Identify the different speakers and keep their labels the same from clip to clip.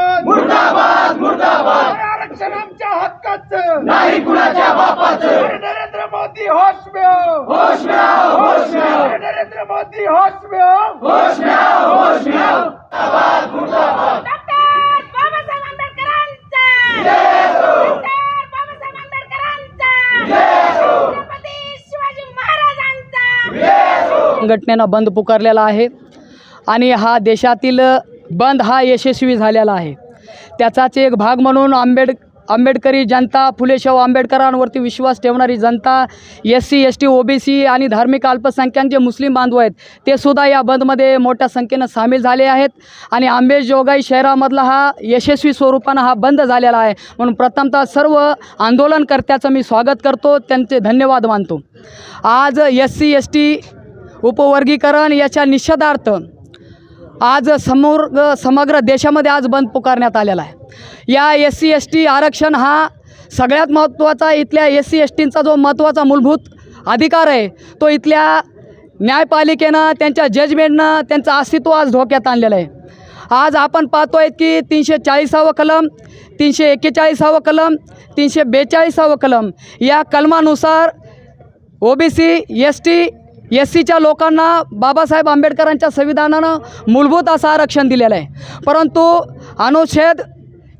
Speaker 1: मुर्दाबाद! मुर्दाबाद मुर्दाबाद! आरक्षण आमच्या हक्काचं! नाही कुणाच्या बापाचं! नरेंद्र मोदी होश में हो होश में हो होश में हो नरेंद्र मोदी होश में हो होश में हो होश में हो
Speaker 2: डॉक्टर बाबासाहेब आंबेडकरांचा! डॉक्टर बाबासाहेब आंबेडकरांचा! छत्रपती शिवाजी महाराजांचा!
Speaker 3: संघटनेनं बंद पुकारलेला आहे. आणि हा देशातील बंद हा यशस्वी झालेला आहे. त्याचाच एक भाग म्हणून आंबेड आंबेडकरी जनता फुले शाहू आंबेडकरांवरती विश्वास ठेवणारी जनता S C S T O B C आणि धार्मिक अल्पसंख्याक जे मुस्लिम बांधव आहेत ते सुद्धा या बंदमध्ये मोठ्या संख्येनं सामील झाले आहेत. आणि आंबेजोगाई शहरामधला हा यशस्वी स्वरूपानं हा बंद झालेला आहे. म्हणून प्रथमतः सर्व आंदोलनकर्त्याचं मी स्वागत करतो. त्यांचे धन्यवाद मानतो. आज एस सी एस टी उपवर्गीकरण याच्या निषेधार्थ आज समोर समग्र देशामध्ये आज बंद पुकारण्यात आलेला आहे. या एस सी एस टी आरक्षण हा सगळ्यात महत्त्वाचा इथल्या एस सी एस टींचा जो महत्त्वाचा मूलभूत अधिकार आहे तो इथल्या न्यायपालिकेनं त्यांच्या जजमेंटनं त्यांचं अस्तित्व आज धोक्यात आणलेलं आहे. आज आपण पाहतो आहेत की तीनशे चाळीसावं कलम तीनशे एक्केचाळीसावं कलम तीनशे बेचाळीसावं कलम या कलमानुसार O B C S T S सीच्या लोकांना बाबासाहेब आंबेडकरांच्या संविधानानं मूलभूत असं आरक्षण दिलेलं आहे. परंतु अनुच्छेद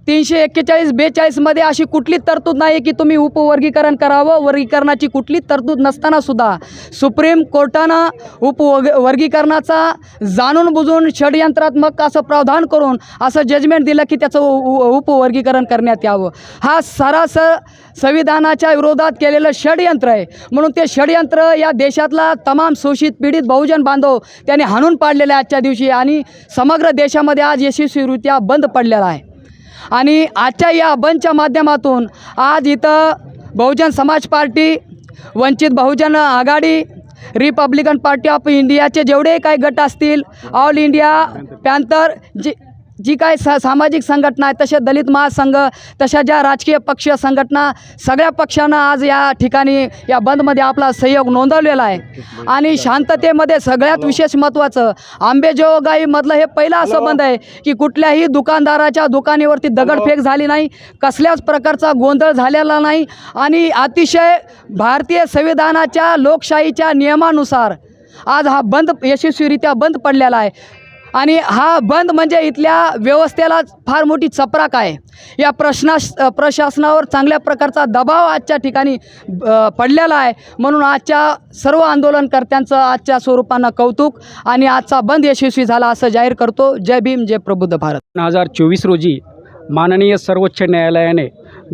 Speaker 3: तीनशे एक्केचाळीस बेचाळीसमध्ये अशी कुठली तरतूद नाही की तुम्ही उपवर्गीकरण करावं वर्गीकरणाची कुठली तरतूद नसतानासुद्धा सुप्रीम कोर्टानं उपवर्ग वर्गीकरणाचा जाणून बुजून षडयंत्रात्मक असं प्रावधान करून असं जजमेंट दिलं की त्याचं उ- उपवर्गीकरण करण्यात यावं. हा सरासर संविधानाच्या विरोधात केलेलं षडयंत्र आहे. म्हणून ते षडयंत्र या देशातला तमाम शोषित पीडित बहुजन बांधव त्याने हाणून पाडलेले आहे आजच्या दिवशी आणि समग्र देशामध्ये आज यशस्वीरित्या बंद पडलेला आहे. आणि आजच्या या बंदच्या माध्यमातून आज इथं Bahujan Samaj Party Vanchit Bahujan Aghadi Republican Party of इंडियाचे जेवढे काही गट असतील ऑल इंडिया पॅन्थर जे जी काय सा सामाजिक संघटना आहे तसे दलित महासंघ तशा ज्या राजकीय पक्ष संघटना सगळ्या पक्षांना आज या ठिकाणी या बंदमध्ये आपला सहयोग नोंदवलेला आहे. आणि शांततेमध्ये सगळ्यात विशेष महत्त्वाचं आंबेजोगाईमधलं हे पहिलं असं बंद आहे की कुठल्याही दुकानदाराच्या दुकानेवरती दगडफेक झाली नाही कसल्याच प्रकारचा गोंधळ झालेला नाही आणि अतिशय भारतीय संविधानाच्या लोकशाहीच्या नियमानुसार आज हा बंद यशस्वीरित्या बंद पडलेला आहे. आणि हा बंद म्हणजे इथल्या व्यवस्थेला फार मोठी चपराक आहे. या प्रश्नास प्रशासनावर चांगल्या प्रकारचा दबाव आजच्या ठिकाणी पडलेला आहे. म्हणून आजच्या सर्व आंदोलनकर्त्यांचं आजच्या स्वरूपानं कौतुक आणि आजचा बंद यशस्वी झाला असं जाहीर करतो. जय भीम जय प्रबुद्ध भारत.
Speaker 4: दोन हजार चोवीस रोजी माननीय सर्वोच्च न्यायालयाने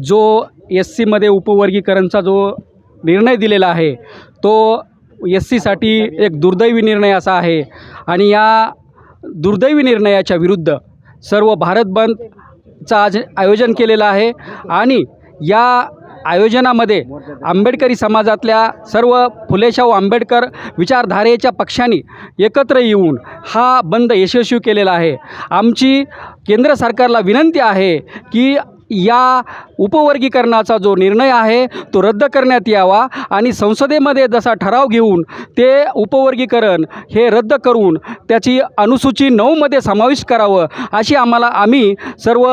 Speaker 4: जो एस सीमध्ये उपवर्गीकरणचा जो निर्णय दिलेला आहे तो एस सीसाठी एक दुर्दैवी निर्णय असा आहे. आणि या दुर्दैवी निर्णयाच्या विरुद्ध सर्व भारत बंदचं आज आयोजन केलेलं आहे. आणि या आयोजनामध्ये आंबेडकरी समाजातल्या सर्व फुलेशाहू आंबेडकर विचारधारेच्या पक्षांनी एकत्र येऊन हा बंद यशस्वी केलेला आहे. आमची केंद्र सरकारला विनंती आहे की या उपवर्गीकरणाचा जो निर्णय आहे तो रद्द करण्यात यावा आणि संसदेमध्ये जसा ठराव घेऊन ते उपवर्गीकरण हे रद्द करून त्याची अनुसूची नऊमध्ये समाविष्ट करावं अशी आम्हाला आम्ही सर्व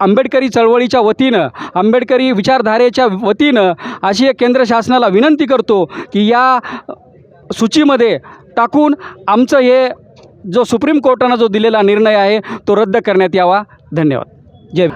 Speaker 4: आंबेडकरी चळवळीच्या वतीनं आंबेडकरी विचारधारेच्या वतीनं अशी एक केंद्र शासनाला विनंती करतो की या सूचीमध्ये टाकून आमचं हे जो सुप्रीम कोर्टानं जो दिलेला निर्णय आहे तो रद्द करण्यात यावा. धन्यवाद. जय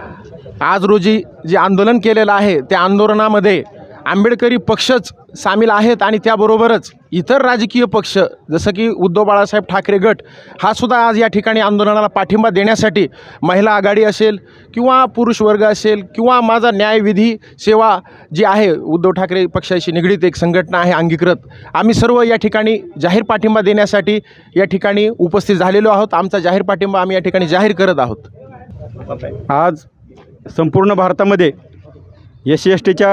Speaker 5: आज रोजी जे आंदोलन केलेलं आहे त्या आंदोलनामध्ये आंबेडकरी पक्षच सामील आहेत आणि त्याबरोबरच इतर राजकीय पक्ष जसं की उद्धव बाळासाहेब ठाकरे गट हा सुद्धा आज या ठिकाणी आंदोलनाला पाठिंबा देण्यासाठी महिला आघाडी असेल किंवा पुरुष वर्ग असेल किंवा माझा न्यायविधी सेवा जी आहे उद्धव ठाकरे पक्षाशी निगडीत एक संघटना आहे अंगीकृत. आम्ही सर्व या ठिकाणी जाहीर पाठिंबा देण्यासाठी या ठिकाणी उपस्थित झालेलो आहोत. आमचा जाहीर पाठिंबा आम्ही या ठिकाणी जाहीर करत आहोत.
Speaker 6: आज संपूर्ण भारतामध्ये एस सी एस टीच्या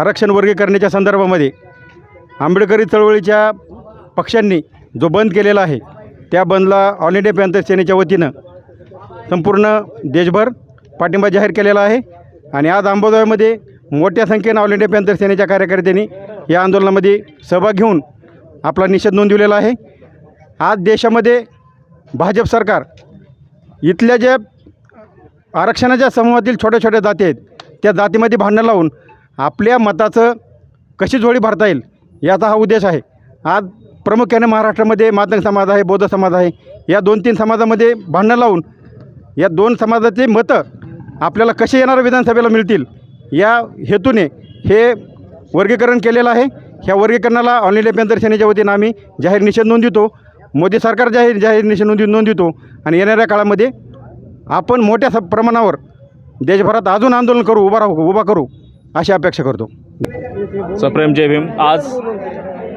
Speaker 6: आरक्षण वर्गीकरणाच्या संदर्भामध्ये आंबेडकरी चळवळीच्या पक्षांनी जो बंद केलेला आहे त्या बंदला ऑल इंडिया पॅन्थर सेनेच्या वतीनं संपूर्ण देशभर पाठिंबा जाहीर केलेला आहे आणि आज अंबाजोगाईमध्ये मोठ्या संख्येनं ऑल इंडिया पॅन्थर सेनेच्या कार्यकर्त्यांनी या आंदोलनामध्ये सहभाग घेऊन आपला निषेध नोंदवलेला आहे. आज देशामध्ये भाजप सरकार इथल्या ज्या आरक्षणाच्या समूहातील छोट्या छोट्या जाती आहेत. त्या जातीमध्ये भांडणं लावून आपल्या मताचं कशी जोडी भरता येईल याचा हा उद्देश आहे. आज प्रामुख्याने महाराष्ट्रामध्ये मातंग समाज आहे बौद्ध समाज आहे. या दोन तीन समाजामध्ये भांडणं लावून या दोन समाजाचे मतं आपल्याला कसे येणारं विधानसभेला मिळतील या हेतूने हे वर्गीकरण केलेलं आहे. ह्या वर्गीकरणाला ऑल इंडिया पॅन्थर सेनेच्या वतीनं आम्ही जाहीर निषेध नोंदवितो मोदी सरकार जाहीर जाहीर निषेध नोंदवी नोंदवितो आणि येणाऱ्या काळामध्ये आपण मोठ्या स- प्रमाणावर देशभरात अजून आंदोलन करू उभा राहू उभा करू अशी अपेक्षा करतो.
Speaker 7: सप्रेम जय भीम. आज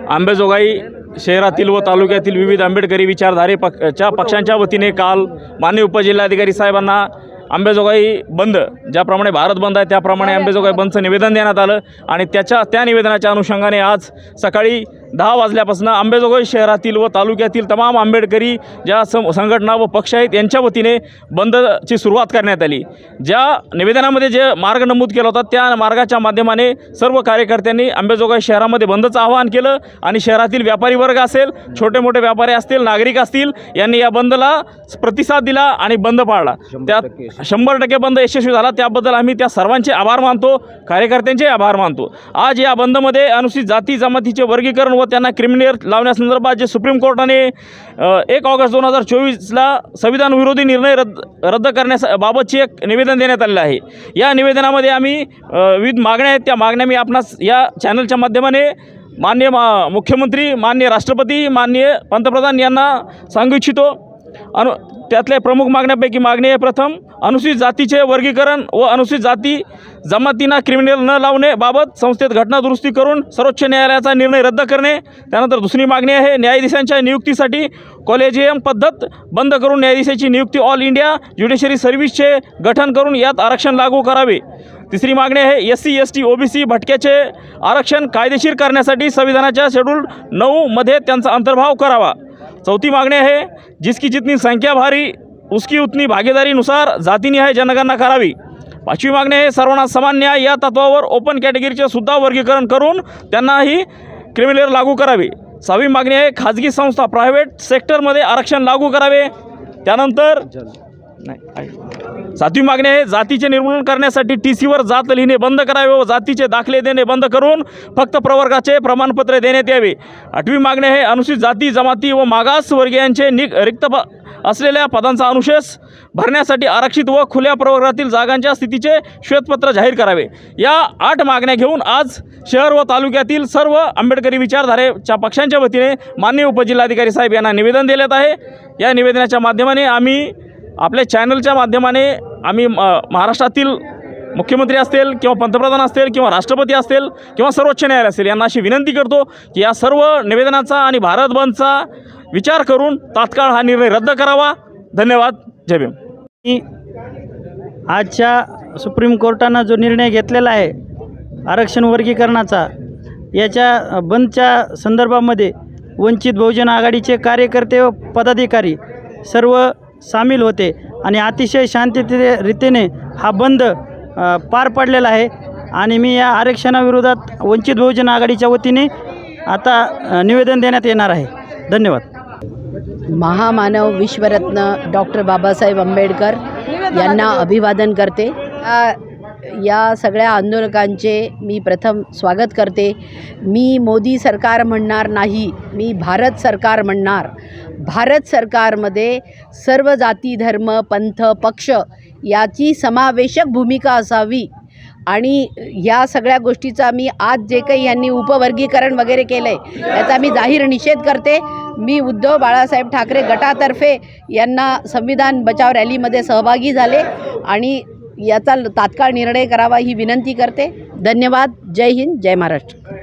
Speaker 7: आंबेजोगाई शहरातील व तालुक्यातील विविध आंबेडकरी विचारधारे पक्षच्या पक्षांच्या वतीने काल माननीय उपजिल्हाधिकारी साहेबांना आंबेजोगाई बंद ज्याप्रमाणे भारत बंद आहे त्याप्रमाणे आंबेजोगाई बंदचं निवेदन देण्यात आलं आणि त्याच्या त्या निवेदनाच्या अनुषंगाने आज सकाळी दहा वाजल्यापासून आंबेजोगाई शहरातील व तालुक्यातील तमाम आंबेडकरी ज्या सं संघटना व पक्ष आहेत यांच्या वतीने बंदची सुरुवात करण्यात आली. ज्या निवेदनामध्ये जे मार्ग नमूद केला होता त्या मार्गाच्या माध्यमाने सर्व कार्यकर्त्यांनी आंबेजोगाई शहरामध्ये बंदचं आवाहन केलं आणि शहरातील व्यापारी वर्ग असेल छोटे मोठे व्यापारी असतील नागरिक असतील यांनी या बंदला प्रतिसाद दिला आणि बंद पाळला. त्यात शंभर टक्के बंद यशस्वी झाला. त्याबद्दल आम्ही त्या सर्वांचे आभार मानतो. कार्यकर्त्यांचे आभार मानतो. आज या बंदमध्ये अनुसूचित जाती जमातीचे वर्गीकरण व त्यांना क्रिमिनल लावण्यासंदर्भात जे सुप्रीम कोर्टाने एक ऑगस्ट दोन हजार चोवीसला संविधान विरोधी निर्णय रद्द रद्द करण्याबाबतची एक निवेदन देण्यात आलेलं आहे. या निवेदनामध्ये आम्ही विविध मागण्या आहेत. त्या मागण्या मी आपणास या चॅनलच्या माध्यमाने माननीय मा मुख्यमंत्री माननीय राष्ट्रपती माननीय पंतप्रधान यांना सांगू इच्छितो. अनु त्यातल्या प्रमुख मागण्यापैकी मागणी आहे. प्रथम अनुसूचित जातीचे वर्गीकरण व अनुसूचित जाती जमातींना क्रिमिनल न लावण्याबाबत संस्थेत घटना दुरुस्ती करून सर्वोच्च न्यायालयाचा निर्णय रद्द करणे. त्यानंतर दुसरी मागणी आहे न्यायाधीशांच्या नियुक्तीसाठी कॉलेजियम पद्धत बंद करून न्यायाधीशाची नियुक्ती ऑल इंडिया ज्युडिशरी सर्व्हिसचे गठन करून यात आरक्षण लागू करावे. तिसरी मागणी आहे S C S T O B C भटक्याचे आरक्षण कायदेशीर करण्यासाठी संविधानाच्या शेड्यूल नऊमध्ये त्यांचा अंतर्भाव करावा. चौथी मागणी आहे जिसकी जितनी संख्या भारी उसकी उतनी भागीदारीनुसार जातीनिहाय जनगणना करावी. पाचवी मागणी आहे सर्वांना समान न्याय या तत्वावर ओपन कॅटेगरीचे सुद्धा वर्गीकरण करून त्यांनाही क्रिमिनल लागू करावे. सहावी मागणी आहे खाजगी संस्था प्रायव्हेट सेक्टरमध्ये आरक्षण लागू करावे. त्यानंतर नाही सातवी मागणी आहे जातीचे निर्मूलन करण्यासाठी टी सीवर जात लिहिणे बंद करावे व जातीचे दाखले देणे बंद करून फक्त प्रवर्गाचे प्रमाणपत्र देण्यात यावे. आठवी मागणी आहे अनुसूचित जाती जमाती व मागासवर्गीयांचे नि रिक्त प असलेल्या पदांचा अनुशेष भरण्यासाठी आरक्षित व खुल्या प्रवर्गातील जागांच्या स्थितीचे श्वेतपत्र जाहीर करावे. या आठ मागण्या घेऊन आज शहर व तालुक्यातील सर्व आंबेडकरी विचारधारेच्या पक्षांच्या वतीने माननीय उपजिल्हाधिकारी साहेब यांना निवेदन देण्यात आहे. या निवेदनाच्या माध्यमाने आम्ही आपल्या चॅनलच्या माध्यमाने आम्ही म महाराष्ट्रातील मुख्यमंत्री असतील किंवा पंतप्रधान असतील किंवा राष्ट्रपती असतील किंवा सर्वोच्च न्यायालय असेल यांना अशी विनंती करतो की या सर्व निवेदनाचा आणि भारत बंदचा विचार करून तात्काळ हा निर्णय रद्द करावा. धन्यवाद. जय भीम.
Speaker 8: आजच्या सुप्रीम कोर्टानं जो निर्णय घेतलेला आहे आरक्षण वर्गीकरणाचा याच्या बंदच्या संदर्भामध्ये वंचित बहुजन आघाडीचे कार्यकर्ते व पदाधिकारी सर्व सामील होते आणि अतिशय शांतते रीतीने हा बंद पार पडलेला आहे. आणि मी या आरक्षणाविरोधात वंचित बहुजन आघाडीच्या वतीने आता निवेदन देण्यात येणार आहे. धन्यवाद.
Speaker 9: महामानव विश्वरत्न डॉक्टर बाबासाहेब आंबेडकर यांना अभिवादन करते. या- सगळ्या आंदोलकांचे मी प्रथम स्वागत करते. मी मोदी सरकार म्हणणार नाही मी भारत सरकार म्हणणार. भारत सरकारमध्ये सर्व जाती धर्म पंथ पक्ष याची समावेशक भूमिका असावी. आणि या सगळ्या गोष्टीचा मी आज जे काही यांनी उपवर्गीकरण वगैरे केलं आहे याचा मी जाहीर निषेध करते. मी उद्धव बाळासाहेब ठाकरे गटातर्फे यांना संविधान बचाव रॅलीमध्ये सहभागी झाले आणि याचा तात्काळ निर्णय करावा ही विनंती करते. धन्यवाद. जय हिंद. जय महाराष्ट्र.